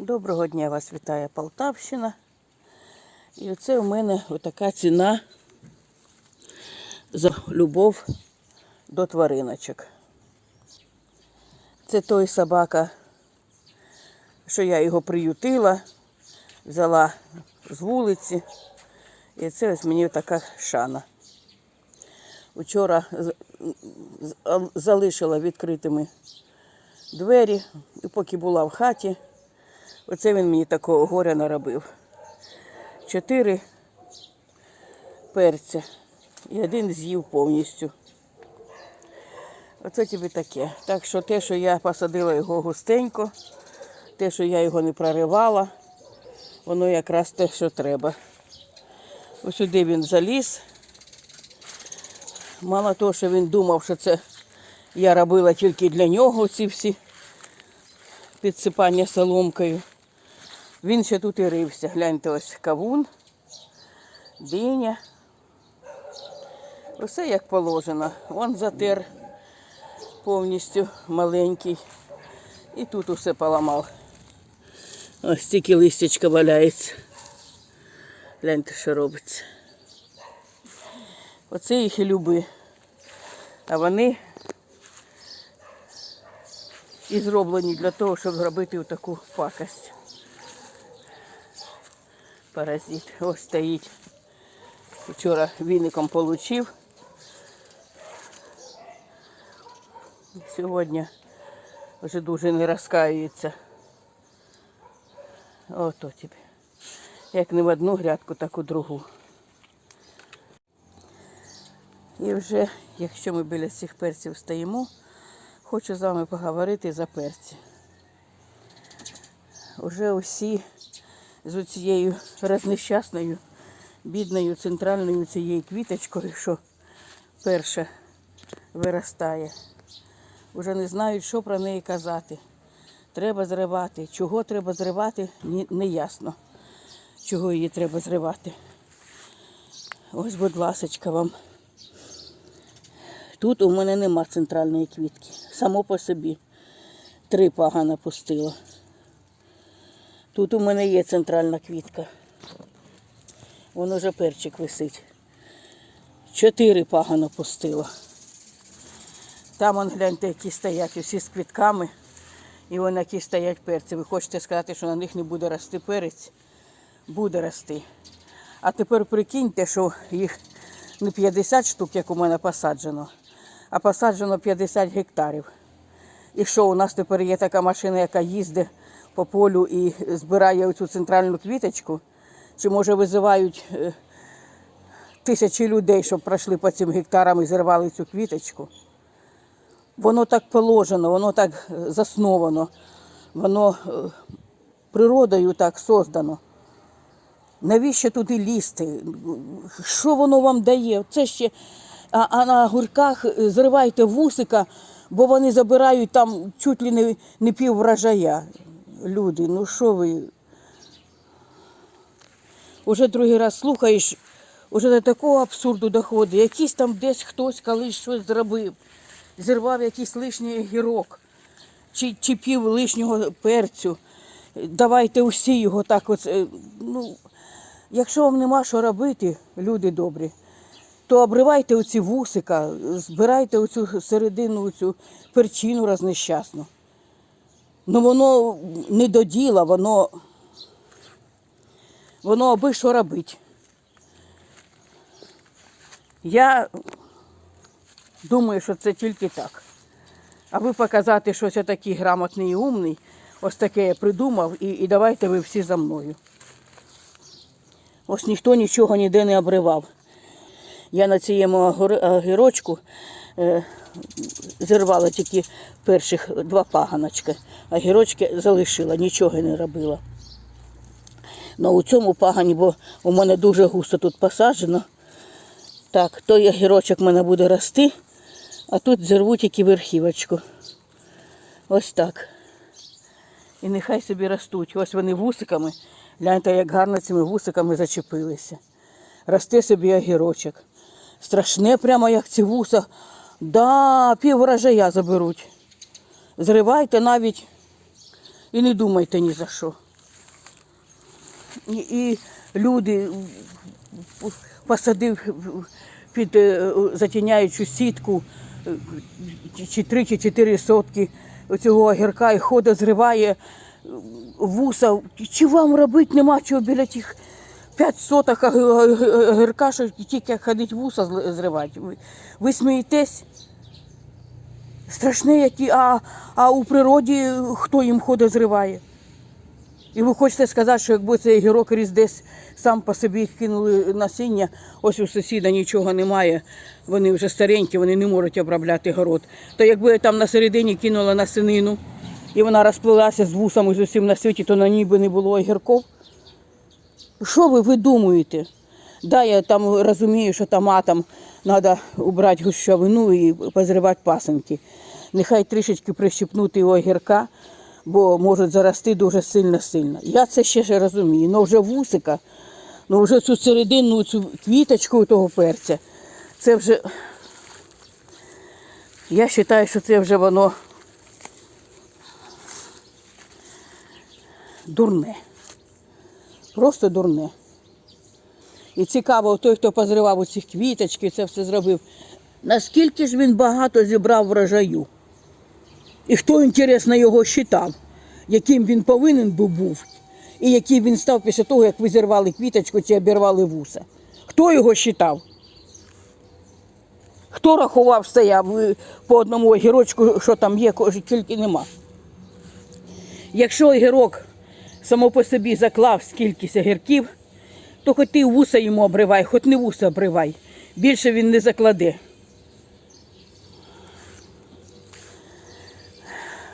Доброго дня вас вітає Полтавщина. І оце у мене отака ціна за любов до твариночок. Це той собака, що я його приютила, взяла з вулиці. І це ось мені така шана. Вчора залишила відкритими двері, і поки була в хаті, оце він мені такого горя наробив. Чотири перця і один з'їв повністю. Оце тобі таке. Так що те, що я посадила його густенько, те, що я його не проривала, воно якраз те, що треба. Ось сюди він заліз. Мало того, що він думав, що це я робила тільки для нього ці всі підсипання соломкою. Він ще тут і рився. Гляньте, ось кавун, диня. Усе як положено. Вон затер повністю маленький. І тут усе поламав. Ось тільки листячка валяється. Гляньте, що робиться. Оце їх і люби. А вони і зроблені для того, щоб зробити таку пакость. Паразит. Ось стоїть. Вчора віником получив. Сьогодні вже дуже не розкаюється. Ото тобі. Як не в одну грядку, так у другу. І вже, якщо ми біля цих перців стоїмо, хочу з вами поговорити за перці. Уже усі з цією рознещасною, бідною центральною цією квіточкою, що перша виростає. Уже не знають, що про неї казати. Треба зривати. Чого треба зривати, не ясно. Чого її треба зривати. Ось, будь ласочка, вам. Тут у мене нема центральної квітки. Само по собі. Три пагана пустила. Тут у мене є центральна квітка. Воно вже перчик висить. Чотири пагана пустила. Там он гляньте, які стоять усі з квітками. І вон які стоять перці. Ви хочете сказати, що на них не буде рости перець? Буде рости. А тепер прикиньте, що їх не 50 штук, як у мене посаджено, а посаджено 50 гектарів. І що у нас тепер є така машина, яка їздить по полю і збирає цю центральну квіточку? Чи може визивають е, тисячі людей, щоб пройшли по цим гектарам і зірвали цю квіточку? Воно так положено, воно так е, засновано, воно е, природою так создано. Навіщо туди лізти? Що воно вам дає? Це ще а, а на гурках зривайте вусика, бо вони забирають там чуть ли не, не пів врожая. Люди, ну що ви? Уже другий раз слухаєш, уже до такого абсурду доходить. Якийсь там десь хтось колись щось зробив, зірвав якийсь лишній гірок чи, чи пів лишнього перцю. Давайте усі його так от. е, Ну, якщо вам нема що робити, люди добрі, то обривайте оці вусика, збирайте оцю середину, оцю перчину рознещасну. Ну воно не до діла, воно, воно аби що робить. Я думаю, що це тільки так. Аби показати, що я такий грамотний і умний, ось таке я придумав, і, і давайте ви всі за мною. Ось ніхто нічого ніде не обривав. Я на цьому огірочку е, зірвала тільки перших два паганочки, а гірочки залишила, нічого не робила. Ну у цьому пагані, бо у мене дуже густо тут посаджено. Так, той огірочок в мене буде рости, а тут зірву тільки верхівочку. Ось так. І нехай собі ростуть. Ось вони вусиками. Гляньте, як гарно цими вусиками зачепилися. Росте собі огірочок. Страшне прямо, як ці вуса. Да, пів врожая заберуть. Зривайте навіть і не думайте ні за що. І, і люди посадив під е, затіняючу сітку е, чи три чи чотири сотки цього огірка і ходить, зриває е, вуса. Чи вам робити нема чого біля тих п'ять соток ог- що тільки ходить вуса зривати? Ви, смієтесь? Страшне які, а, а у природі хто їм ходить зриває? І ви хочете сказати, що якби цей гірок ріс десь сам по собі кинули насіння, ось у сусіда нічого немає, вони вже старенькі, вони не можуть обробляти город. То якби я там на середині кинула насінину, і вона розплилася з вусами з усім на світі, то на ній би не було огірков. Що ви видумуєте? Да, я там розумію, що томатам треба убрати гущовину і позривати пасенки. Нехай трішечки прищепнути огірка, бо можуть зарости дуже сильно-сильно. Я це ще розумію. Ну вже вусика, ну вже цю середину, цю квіточку того перця, це вже. Я вважаю, що це вже воно дурне. Просто дурне. І цікаво, той, хто позривав оці квіточки, це все зробив. Наскільки ж він багато зібрав врожаю? І хто, інтересно, його считав, яким він повинен був був, і який він став після того, як ви зірвали квіточку чи обірвали вуса? Хто його считав? Хто рахував, стояв по одному огірочку, що там є, тільки нема. Якщо огірок само по собі заклав скількись огірків, то хоч ти вуса йому обривай, хоч не вуса обривай. Більше він не закладе.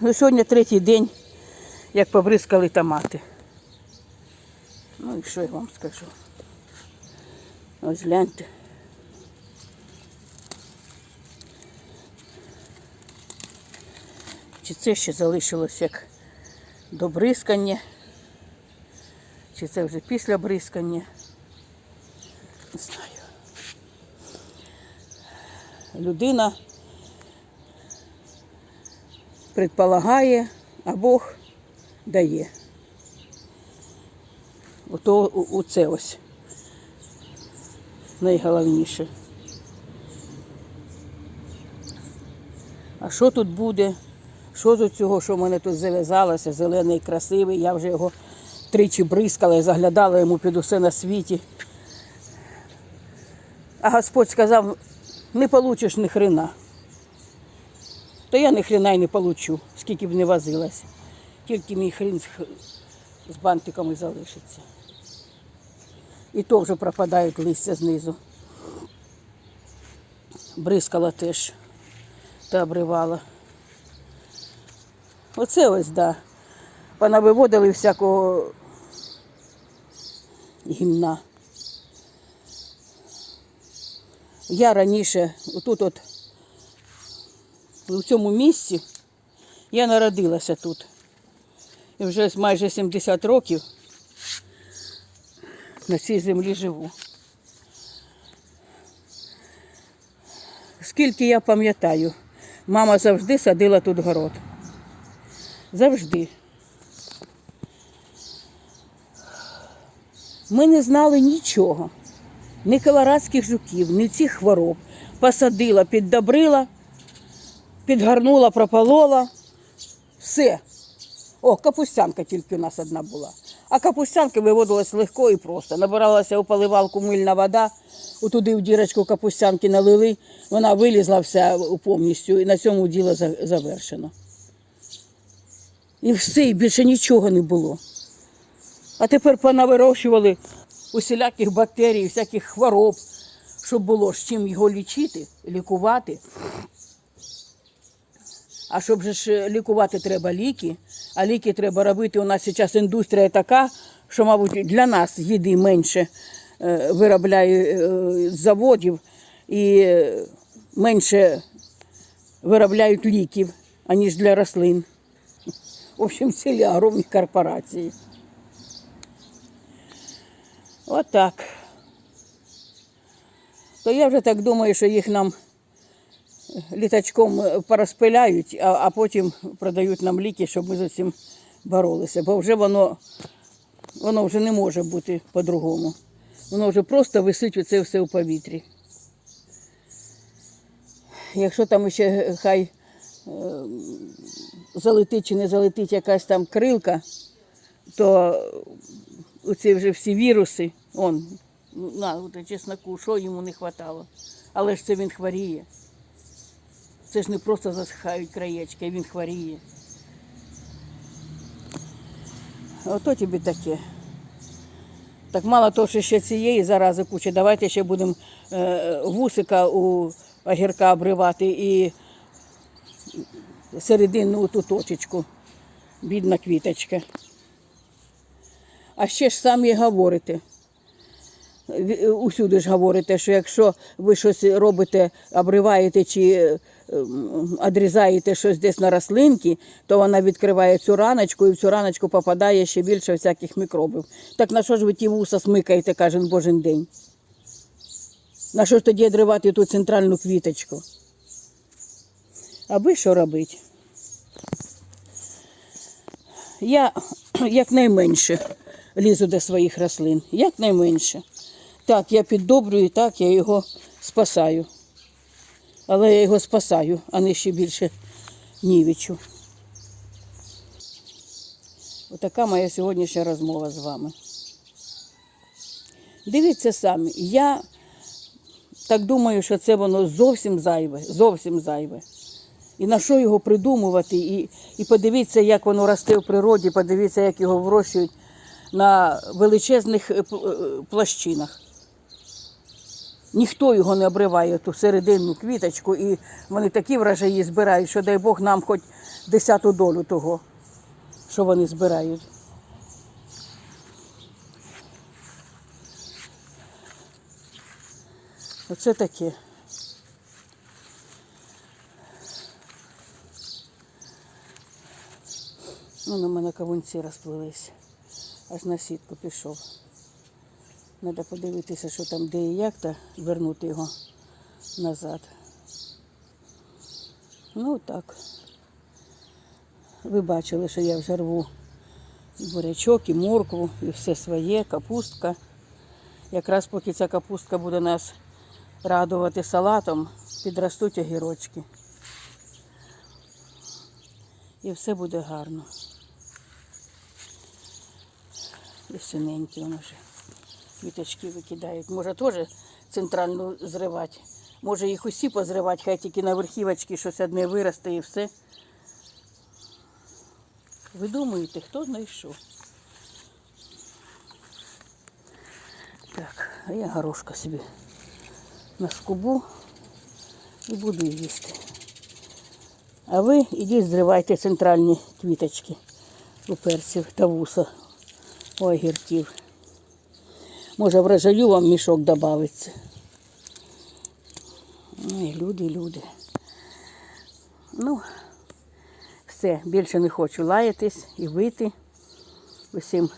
Ну, сьогодні третій день, як побризкали томати. Ну і що я вам скажу? Ось гляньте. Чи це ще залишилось як до бризкання? Чи це вже після бризкання? Не знаю. Людина предполагає, а Бог дає. Ото у- оце ось найголовніше. А що тут буде? Що з цього, що в мене тут зав'язалося, зелений, красивий, я вже його тричі бризкала і заглядала йому під усе на світі. А Господь сказав, не получиш ні хрена. То я ні хрена й не получу, скільки б не возилась. Тільки мій хрін з, бантиками залишиться. І то вже пропадають листя знизу. Бризкала теж та обривала. Оце ось, так. да. Понавиводили всякого гімна. Я раніше, отут от, у цьому місці, я народилася тут. І вже майже 70 років на цій землі живу. Скільки я пам'ятаю, мама завжди садила тут город. Завжди. Ми не знали нічого. Ні колорадських жуків, ні цих хвороб. Посадила, піддобрила, підгарнула, прополола. Все. О, капустянка тільки у нас одна була. А капустянка виводилась легко і просто. Набиралася у поливалку мильна вода, туди в дірочку капустянки налили, вона вилізла вся повністю і на цьому діло завершено. І все, і більше нічого не було. А тепер понавирощували усіляких бактерій, всяких хвороб, щоб було з чим його лічити, лікувати. А щоб же ж лікувати треба ліки, а ліки треба робити. У нас зараз індустрія така, що, мабуть, для нас їди менше е, виробляє е, заводів і менше виробляють ліків, аніж для рослин. В общем, цілі огромні корпорації. Отак. То я вже так думаю, що їх нам літачком е, порозпиляють, а, а потім продають нам ліки, щоб ми з цим боролися. Бо вже воно Воно вже не може бути по-другому. Воно вже просто висить оце все у повітрі. Якщо там ще хай е, залетить чи не залетить якась там крилка, то оці вже всі віруси, он, ну, на, чесноку, що йому не вистачало. Але ж це він хворіє. Це ж не просто засихають краєчки, а він хворіє. Ото тобі таке. Так мало того, що ще цієї зарази куча, давайте ще будемо е, вусика у огірка обривати і середину ту точечку. Бідна квіточка. А ще ж самі говорите. Усюди ж говорите, що якщо ви щось робите, обриваєте чи е, одрізаєте щось десь на рослинки, то вона відкриває цю раночку і в цю раночку попадає ще більше всяких мікробів. Так на що ж ви ті вуса смикаєте кожен божий день? На що ж тоді одривати ту центральну квіточку? Аби що робити? Я якнайменше лізу до своїх рослин. Якнайменше. Так, я піддобрюю, так, я його спасаю. Але я його спасаю, а не ще більше нівічу. Отака моя сьогоднішня розмова з вами. Дивіться самі, я так думаю, що це воно зовсім зайве, зовсім зайве. І на що його придумувати, і, і подивіться, як воно росте в природі, подивіться, як його вирощують на величезних е, е, площинах. Ніхто його не обриває ту серединну квіточку, і вони такі врожаї збирають, що дай Бог нам хоч десяту долю того, що вони збирають. Оце таке. Ну, на мене кавунці розплились. Аж на сітку пішов. Треба подивитися, що там де і як, та вернути його назад. Ну так. Ви бачили, що я вже рву і бурячок, і моркву, і все своє, капустка. Якраз поки ця капустка буде нас радувати салатом, підростуть огірочки. І все буде гарно. І синенькі воно вже. Квіточки викидають. Може теж центральну зривати. Може їх усі позривати, хай тільки на верхівочки щось одне виросте і все. Ви думаєте, хто знайшов? Так, а я горошка собі на скубу і буду їсти. А ви ідіть зривайте центральні квіточки у перців та вуса огірків. Може, врожаю вам мішок додається. Ой, люди, люди. Ну, все, більше не хочу лаятись і вийти. Усім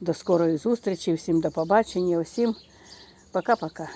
до скорої зустрічі, всім до побачення, усім пока-пока.